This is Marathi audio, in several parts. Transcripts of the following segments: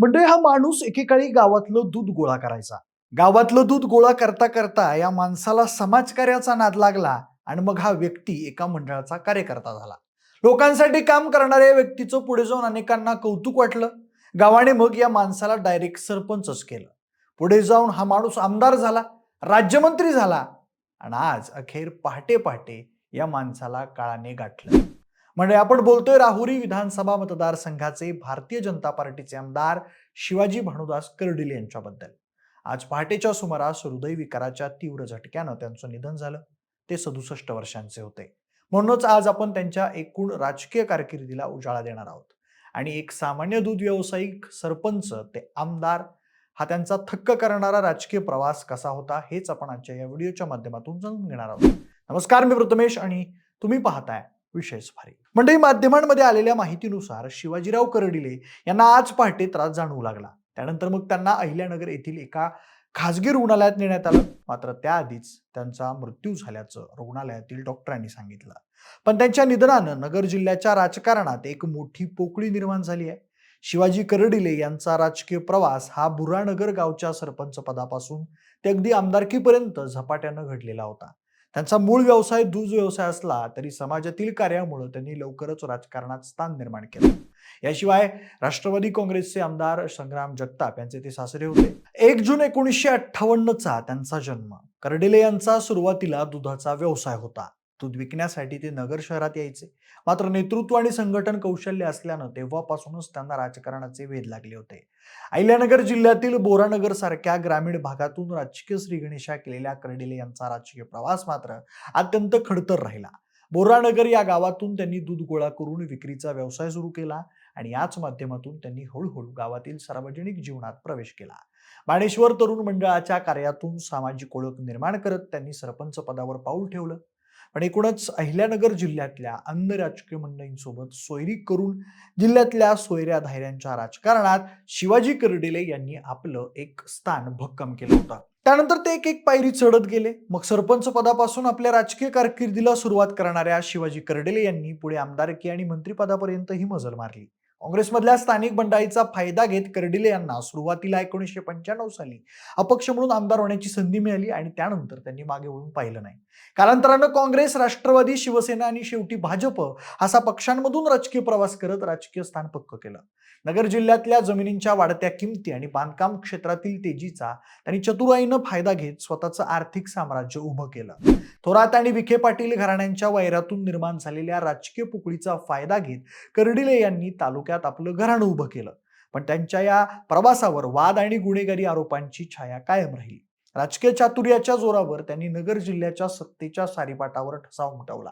म्हणजे हा माणूस एकेकाळी गावातलं दूध गोळा करायचा. गावातलं दूध गोळा करता करता या माणसाला समाजकार्याचा नाद लागला आणि मग हा व्यक्ती एका मंडळाचा कार्यकर्ता झाला. लोकांसाठी काम करणाऱ्या व्यक्तीचं पुढे जाऊन अनेकांना कौतुक वाटलं. गावाने मग या माणसाला डायरेक्ट सरपंचच केलं. पुढे जाऊन हा माणूस आमदार झाला राज्यमंत्री झाला आणि आज अखेर पहाटे पहाटे या माणसाला काळाने गाठलं. म्हणजे आपण बोलतोय राहुरी विधानसभा मतदारसंघाचे भारतीय जनता पार्टीचे आमदार शिवाजी भानुदास कर्डिले यांच्याबद्दल. आज पहाटेच्या सुमारास हृदयविकाराच्या तीव्र झटक्यानं त्यांचं निधन झालं. ते सदुसष्ट वर्षांचे होते. म्हणूनच आज आपण त्यांच्या एकूण राजकीय कारकिर्दीला उजाळा देणार आहोत. आणि एक सामान्य दूध व्यावसायिक सरपंच ते आमदार हा त्यांचा थक्क करणारा राजकीय प्रवास कसा होता हेच आपण आजच्या या व्हिडिओच्या माध्यमातून जाणून घेणार आहोत. नमस्कार मी प्रथमेश आणि तुम्ही पाहताय विषयच भारी मंडळी माध्यमांमध्ये आलेल्या माहितीनुसार शिवाजीराव करडिले यांना आज पहाटे त्रास जाणवू लागला. त्यानंतर मग त्यांना अहिल्यानगर येथील एका खासगी रुग्णालयात नेण्यात आलं. मात्र त्याआधीच त्यांचा मृत्यू झाल्याचं रुग्णालयातील डॉक्टरांनी सांगितलं. पण त्यांच्या निधनानं नगर जिल्ह्याच्या राजकारणात एक मोठी पोकळी निर्माण झाली आहे. शिवाजी करडिले यांचा राजकीय प्रवास हा बुरानगर गावच्या सरपंच पदापासून ते अगदी आमदारकीपर्यंत झपाट्यानं घडलेला होता. त्यांचा मूळ व्यवसाय दूध व्यवसाय असला तरी समाजातील कार्यामुळे त्यांनी लवकरच राजकारणात स्थान निर्माण केलं. याशिवाय राष्ट्रवादी काँग्रेसचे आमदार संग्राम जगताप यांचे ते सासरे होते. एक जून एकोणीसशे अठ्ठावन्नचा त्यांचा जन्म. कर्डिले यांचा सुरुवातीला दुधाचा व्यवसाय होता. दूध विकण्यासाठी ते नगर शहरात यायचे. मात्र नेतृत्व आणि संघटन कौशल्य असल्यानं तेव्हापासूनच त्यांना राजकारणाचे वेध लागले होते. अहिल्यानगर जिल्ह्यातील बोरानगर सारख्या ग्रामीण भागातून राजकीय श्रीगणेशा केलेल्या कर्डिले यांचा राजकीय प्रवास मात्र अत्यंत खडतर राहिला. बोरानगर या गावातून त्यांनी दूध गोळा करून विक्रीचा व्यवसाय सुरू केला आणि याच माध्यमातून त्यांनी हळूहळू गावातील सार्वजनिक जीवनात प्रवेश केला. बाणेश्वर तरुण मंडळाच्या कार्यातून सामाजिक ओळख निर्माण करत त्यांनी सरपंच पदावर पाऊल ठेवलं. पण एकूणच अहिल्यानगर जिल्ह्यातल्या अन्य राजकीय मंडळींसोबत सोयरी करून जिल्ह्यातल्या सोयऱ्या धायऱ्यांच्या राजकारणात शिवाजी कर्डिले यांनी आपलं एक स्थान भक्कम केलं होतं. त्यानंतर ते एक एक पायरी चढत गेले. मग सरपंच पदापासून आपल्या राजकीय कारकिर्दीला सुरुवात करणाऱ्या शिवाजी कर्डेले यांनी पुढे आमदारकी आणि मंत्रिपदापर्यंत ही मजल मारली. काँग्रेसमधल्या स्थानिक बंडाईचा फायदा घेत कर्डिले यांना सुरुवातीला एकोणीसशे पंच्याण्णव साली अपक्ष म्हणून आमदार होण्याची संधी मिळाली आणि त्यानंतर त्यांनी मागे वळून पाहिलं नाही. कालांतरानं काँग्रेस राष्ट्रवादी शिवसेना आणि शेवटी भाजप असा पक्षांमधून राजकीय प्रवास करत राजकीय स्थान पक्क केलं. नगर जिल्ह्यातल्या जमिनींच्या वाढत्या किमती आणि बांधकाम क्षेत्रातील तेजीचा त्यांनी चतुराईनं फायदा घेत स्वतःचं आर्थिक साम्राज्य उभं केलं. थोरात आणि विखे पाटील घराण्यांच्या वैरातून निर्माण झालेल्या राजकीय पुकळीचा फायदा घेत कर्डिले यांनी तालुक्यात आपलं घराणं उभं केलं. पण त्यांच्या या प्रवासावर वाद आणि गुन्हेगारी आरोपांची छाया कायम राहिली. राजकीय चातुर्याच्या जोरावर त्यांनी नगर जिल्ह्याच्या सत्तेच्या सारीपाटावर ठसा उमटवला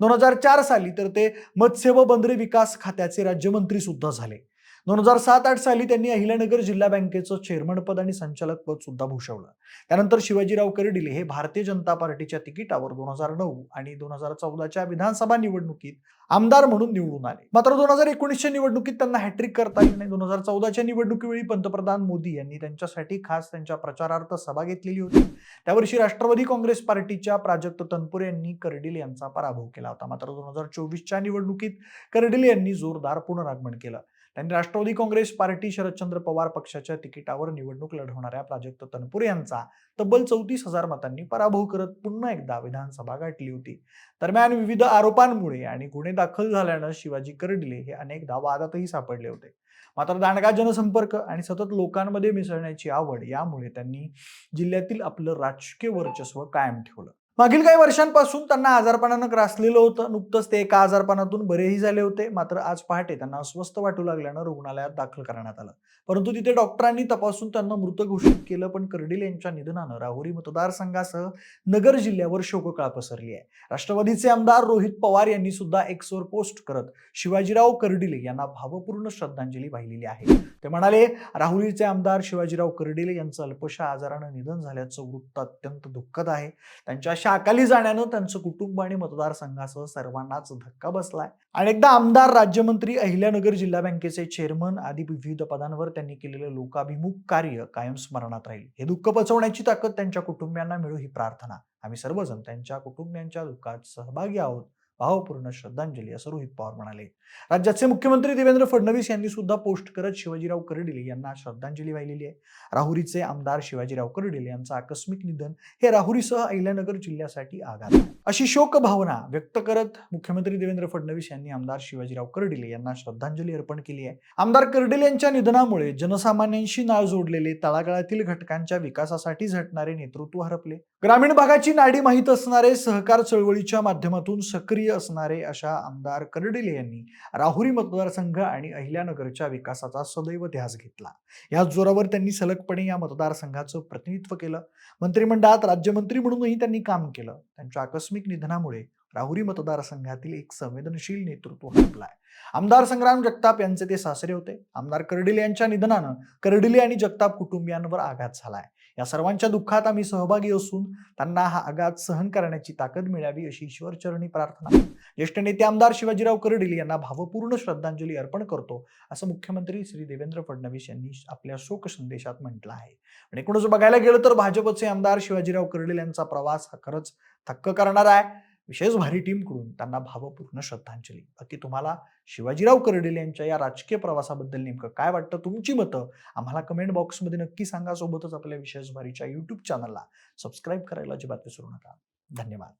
दोन हजार चार साली तर ते मत्स्य व बंदरे विकास खात्याचे राज्यमंत्री सुद्धा झाले. दोन हजार सात आठ साली त्यांनी अहिल्यानगर जिल्हा बँकेचं चेअरमन पद आणि संचालक पद सुद्धा भूषवलं. त्यानंतर शिवाजीराव कर्डिले हे भारतीय जनता पार्टीच्या तिकिटावर दोन हजार नऊ आणि दोन हजार चौदाच्या विधानसभा निवडणुकीत आमदार म्हणून निवडून आले. मात्र दोन हजार एकोणीसच्या निवडणुकीत त्यांना हॅट्रिक करता येईल नाही. दोन हजार चौदाच्या निवडणुकीवेळी पंतप्रधान मोदी यांनी त्यांच्यासाठी खास त्यांच्या प्रचारार्थ सभा घेतलेली होती. त्यावर्षी राष्ट्रवादी काँग्रेस पार्टीच्या प्राजक्त तनपुरे यांनी कर्डिले यांचा पराभव केला होता. मात्र दोन हजार चोवीसच्या निवडणुकीत कर्डिले यांनी जोरदार पुनरागमन केलं. त्यांनी राष्ट्रवादी काँग्रेस पार्टी शरदचंद्र पवार पक्षाच्या तिकिटावर निवडणूक लढवणाऱ्या प्राजक्त तनपुरे यांचा तब्बल चौतीस हजार मतांनी पराभव करत पुन्हा एकदा विधानसभा गाठली होती. दरम्यान विविध आरोपांमुळे आणि गुन्हे दाखल झाल्यानं शिवाजी कर्डिले हे अनेकदा वादातही सापडले होते. मात्र दांडगा जनसंपर्क आणि सतत लोकांमध्ये मिसळण्याची आवड यामुळे त्यांनी जिल्ह्यातील आपलं राजकीय वर्चस्व कायम ठेवलं. मागील काही वर्षांपासून त्यांना आजारपणानं ग्रासलेलं होतं. नुकतंच ते एका आजारपणातून बरेही झाले होते. मात्र आज पहाटे त्यांना अस्वस्थ वाटू लागल्यानं रुग्णालयात दाखल करण्यात आलं. परंतु तिथे डॉक्टरांनी तपासून त्यांना मृत घोषित केलं पण कर्डिल यांच्या निधनानं राहुरी मतदारसंघासह नगर जिल्ह्यावर शोककळा पसरली आहे. राष्ट्रवादीचे आमदार रोहित पवार यांनी सुद्धा एक्सवर पोस्ट करत शिवाजीराव कर्डिले यांना भावपूर्ण श्रद्धांजली वाहिलेली आहे. ते म्हणाले राहुरीचे आमदार शिवाजीराव कर्डिले यांचं अल्पशा आजारानं निधन झाल्याचं वृत्त अत्यंत दुःखद आहे. त्यांच्या अकाली जाण्यानं त्यांचं कुटुंब आणि मतदारसंघासह सर्वांनाच धक्का बसलाय. आणि एकदा आमदार राज्यमंत्री अहिल्यानगर जिल्हा बँकेचे चेअरमन आदी विविध पदांवर त्यांनी केलेलं लोकाभिमुख कार्य कायम स्मरणात राहील. हे दुःख पचवण्याची ताकद त्यांच्या कुटुंबियांना मिळू ही प्रार्थना. आम्ही सर्वजण त्यांच्या कुटुंबियांच्या दुःखात सहभागी आहोत. भावपूर्ण श्रद्धांजली असं रोहित पवार म्हणाले. राज्याचे मुख्यमंत्री देवेंद्र फडणवीस यांनी सुद्धा पोस्ट करत शिवाजीराव कर्डिले यांना श्रद्धांजली वाहिलेली आहे. राहुरीचे आमदार शिवाजीराव कर्डिले यांचं आकस्मिक निधन हे राहुरीसह अहिल्यानगर जिल्ह्यासाठी आघात. अशी शोक भावना व्यक्त करत मुख्यमंत्री देवेंद्र फडणवीस यांनी आमदार शिवाजीराव कर्डिले यांना श्रद्धांजली अर्पण केली आहे. आमदार कर्डिले यांच्या निधनामुळे जनसामान्यांशी नाळ जोडलेले तळागाळातील घटकांच्या विकासासाठी झटणारे नेतृत्व हरपले. ग्रामीण भागाची नाडी माहीत असणारे सहकार चळवळीच्या माध्यमातून सक्रिय असणारे अशा आमदार कर्डिले यांनी राहुरी मतदारसंघ आणि अहिल्यानगरच्या विकासाचा सदैव ध्यास घेतला. याच जोरावर त्यांनी सलगपणे या मतदारसंघाचं प्रतिनिधित्व केलं. मंत्रिमंडळात राज्यमंत्री म्हणूनही त्यांनी काम केलं. त्यांच्या आकस्मिक निधनामुळे राहुरी मतदारसंघातील एक संवेदनशील नेतृत्व हरपलाय आमदार संग्राम जगताप यांचे ते सासरे होते. आमदार कर्डिले यांच्या निधनानं कर्डिले आणि जगताप कुटुंबियांवर आघात झालाय. या सर्वांच्या दुःखात आम्ही सहभागी असून त्यांना हा आघात सहन करण्याची ताकद मिळावी अशी ईश्वरचरणी प्रार्थना. ज्येष्ठ नेते आमदार शिवाजीराव कर्डिले यांना भावपूर्ण श्रद्धांजली अर्पण करतो असं मुख्यमंत्री श्री देवेंद्र फडणवीस यांनी आपल्या शोक संदेशात म्हटलं आहे. आणि एकूणच बघायला गेलं तर भाजपचे आमदार शिवाजीराव कर्डिले यांचा प्रवास हा खरंच थक्क करणारा आहे. विशेष भारी टीमकडून त्यांना भावपूर्ण श्रद्धांजली. बाकी तुम्हाला शिवाजीराव कर्डिले यांच्या या राजकीय प्रवासाबद्दल नेमकं काय वाटतं? तुमची मतं आम्हाला कमेंट बॉक्समध्ये नक्की सांगा. सोबतच आपल्या विशेष भारीच्या यूट्यूब चॅनलला सबस्क्राईब करायला अजिबात विसरू नका. धन्यवाद.